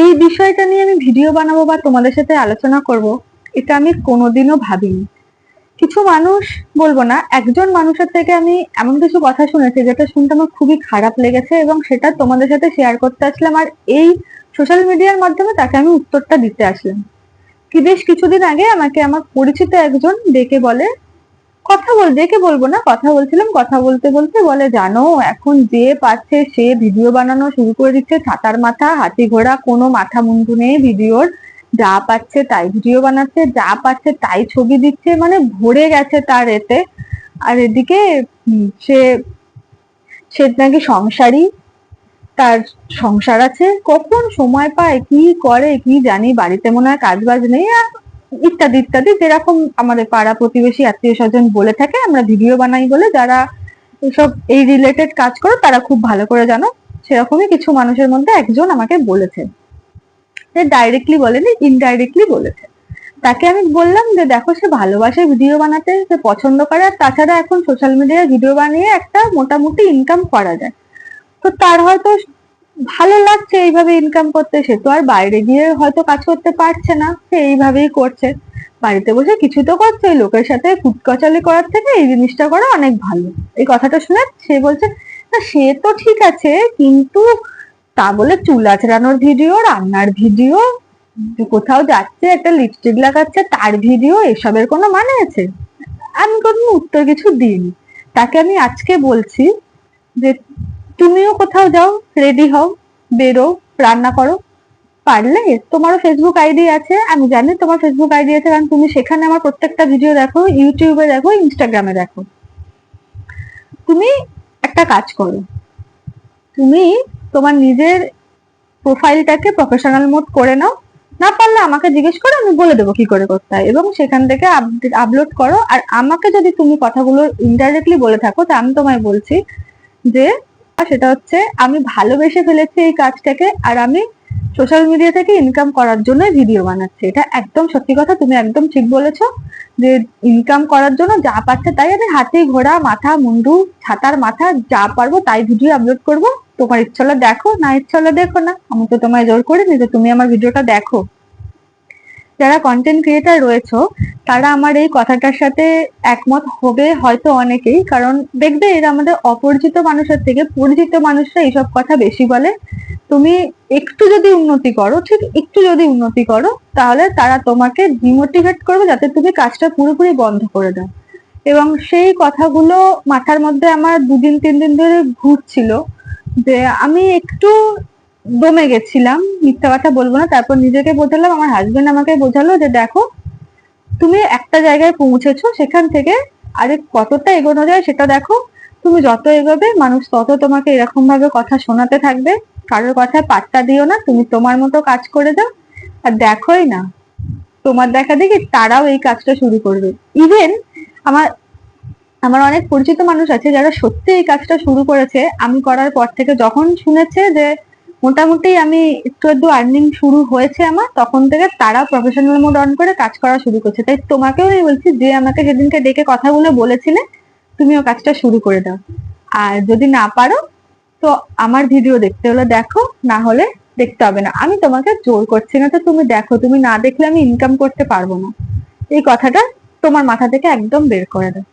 এই বিষয়টা নিয়ে আমি ভিডিও বানাবো বা তোমাদের সাথে আলোচনা করব, এটা আমি কোনোদিনও ভাবিনি। কিছু মানুষ, বলব না, একজন মানুষের থেকে আমি এমন কিছু কথা শুনেছি যেটা শুনতে আমার খুবই খারাপ লেগেছে এবং সেটা তোমাদের সাথে শেয়ার করতে আসলাম আর এই সোশ্যাল মিডিয়ার মাধ্যমে তাকে আমি উত্তরটা দিতে আসলাম। কি বেশ কিছুদিন আগে আমাকে আমার পরিচিত একজন ডেকে বলে কথা বল, ডেকে বলব না, কথা বলছিলাম, কথা বলতে বলতে বলে, জানো, এখন যে পাচ্ছে সে ভিডিও বানানো শুরু করে দিচ্ছে, ছাতার মাথা, হাতি ঘোড়া, কোনো মাথা মুন্ডু নেই, ভিডিওর। যা পাচ্ছে তাই ভিডিও বানাচ্ছে, যা পাচ্ছে তাই ছবি দিচ্ছে মানে ভরে গেছে তার এতে। আর এদিকে সে সে নাকি সংসারী, তার সংসার আছে, কখন সময় পায়, কি করে, কি জানি, বাড়িতে মনে হয় কাজ বাজ নেই, আর ইত্যাদি ইত্যাদি। যেরকম আমাদের পাড়া প্রতিবেশী আত্মীয় স্বজন বলে থাকে, আমরা ভিডিও বানাই বলে যারা এসব এই রিলেটেড কাজ করো, তারা খুব ভালো করে জানো। সেরকমই কিছু মানুষের মধ্যে একজন আমাকে বলেছে। সে ডাইরেক্টলি বলেনি ইনডাইরেক্টলি বলেছে। তাকে আমি বললাম যে, দেখো, সে ভালোবাসে ভিডিও বানাতে, সে পছন্দ করে, আর তাছাড়া এখন সোশ্যাল মিডিয়ায় ভিডিও বানিয়ে একটা মোটামুটি ইনকাম করা যায়। তো তার হয়তো ভালো লাগছে এইভাবে ইনকাম করতে। সে তো আর বাইরে গিয়ে হয়তো কাজ করতে পারছে না, সে এইভাবেই করছে। বাড়িতে বসে কিছু তো করছে ওই লোকের সাথে কুটকচালি করার থেকে এই জিনিসটা করা অনেক ভালো। এই কথাটা শুনে সে বলছে, না, সে তো ঠিক আছে, কিন্তু তা বলে চুল আঁচড়ানোর ভিডিও, রান্নার ভিডিও, কোথাও যাচ্ছে, একটা লিপস্টিক লাগাচ্ছে, তার ভিডিও, এসবের কোনো মানে আছে? আমি কোনো উত্তর কিছু দিইনি। তাকে আমি আজকে বলছি যে তুমিও কোথাও যাও রেডি হও, বেরো, রান্না করো। পারলে তোমারও ফেসবুক আইডি আছে, আমি জানি তোমার ফেসবুক আইডি আছে, কারণ তুমি সেখানে আমার প্রত্যেকটা ভিডিও দেখো ইউটিউবে দেখো ইনস্টাগ্রামে দেখো। তুমি একটা কাজ করো, তুমি তোমার নিজের প্রোফাইলটাকে প্রফেশনাল মোড করে নাও। না পারলে আমাকে জিজ্ঞেস করো আমি বলে দেবো কি করে করতে হয়। এবং সেখান থেকে আপলোড করো। আর আমাকে যদি তুমি কথাগুলো ইনডাইরেক্টলি বলে থাকো, তা আমি তোমায় বলছি যে সেটা হচ্ছে আমি ভালোবেসে ফেলেছি এই কাজটাকে আর আমি সোশ্যাল মিডিয়া থেকে ইনকাম করার জন্য ভিডিও বানাচ্ছি। এটা একদম সত্যি কথা, তুমি একদম ঠিক বলেছ যে ইনকাম করার জন্য যা পাচ্ছে তাই আমি হাতি ঘোড়া, মাথা, মুন্ডু, ছাতার মাথা যা পারব তাই ভিডিও আপলোড করব। তোমার ইচ্ছা দেখো, না ইচ্ছা দেখো না। আমি তো তোমায় জোর করিনি যে তুমি আমার ভিডিওটা দেখো। যারা কন্টেন্ট ক্রিয়েটার রয়েছো, তারা আমার এই কথাটার সাথে একমত হবে হয়তো অনেকেই। কারণ দেখবে এরা আমাদের অপরিচিত মানুষের থেকে পরিচিত মানুষরা এইসব কথা বেশি বলে। তুমি একটু যদি উন্নতি করো, ঠিক একটু যদি উন্নতি করো, তাহলে তারা তোমাকে ডিমোটিভেট করবে যাতে তুমি কাজটা পুরোপুরি বন্ধ করে দাও। এবং সেই কথাগুলো মাথার মধ্যে আমার দুদিন, তিন দিন ধরে ঘুরছিল যে আমি একটু দমে গেছিলাম, মিথ্যা কথা বলব না। তারপর নিজেকে বোঝালাম, আমার হাজবেন্ড আমাকে বোঝালো যে দেখো, তুমি একটা জায়গায় পৌঁছেছো, সেখান থেকে আরে কতটা এগোনো যায় সেটা দেখো। তুমি যত এগোবে, মানুষ তত তোমাকে এরকম ভাবে কথা শোনাতে থাকবে। কারোর কথায় পাত্তা দিও না, তুমি তোমার মতো কাজ করে যাও। আর দেখোই না, তোমার দেখা দেখি তারাও এই কাজটা শুরু করবে। ইভেন আমার আমার অনেক পরিচিত মানুষ আছে যারা সত্যি এই কাজটা শুরু করেছে। আমি করার পর থেকে যখন শুনেছে যে মোটামুটি আমি একটু একটু আর্নিং শুরু হয়েছে আমার, তখন থেকে তারা প্রফেশনাল মোড অন করে কাজ করা শুরু করছে। তাই তোমাকেও আমি বলছি, যে আমাকে সেদিনকে ডেকে কথাগুলো বলেছিলে, তুমিও কাজটা শুরু করে দাও। আর যদি না পারো, তো আমার ভিডিও দেখতে হলে দেখো, না হলে দেখতে হবে না। আমি তোমাকে জোর করছি না, তো তুমি দেখো, তুমি না দেখলে আমি ইনকাম করতে পারব না। এই কথাটা তোমার মাথা থেকে একদম বের করে দাও।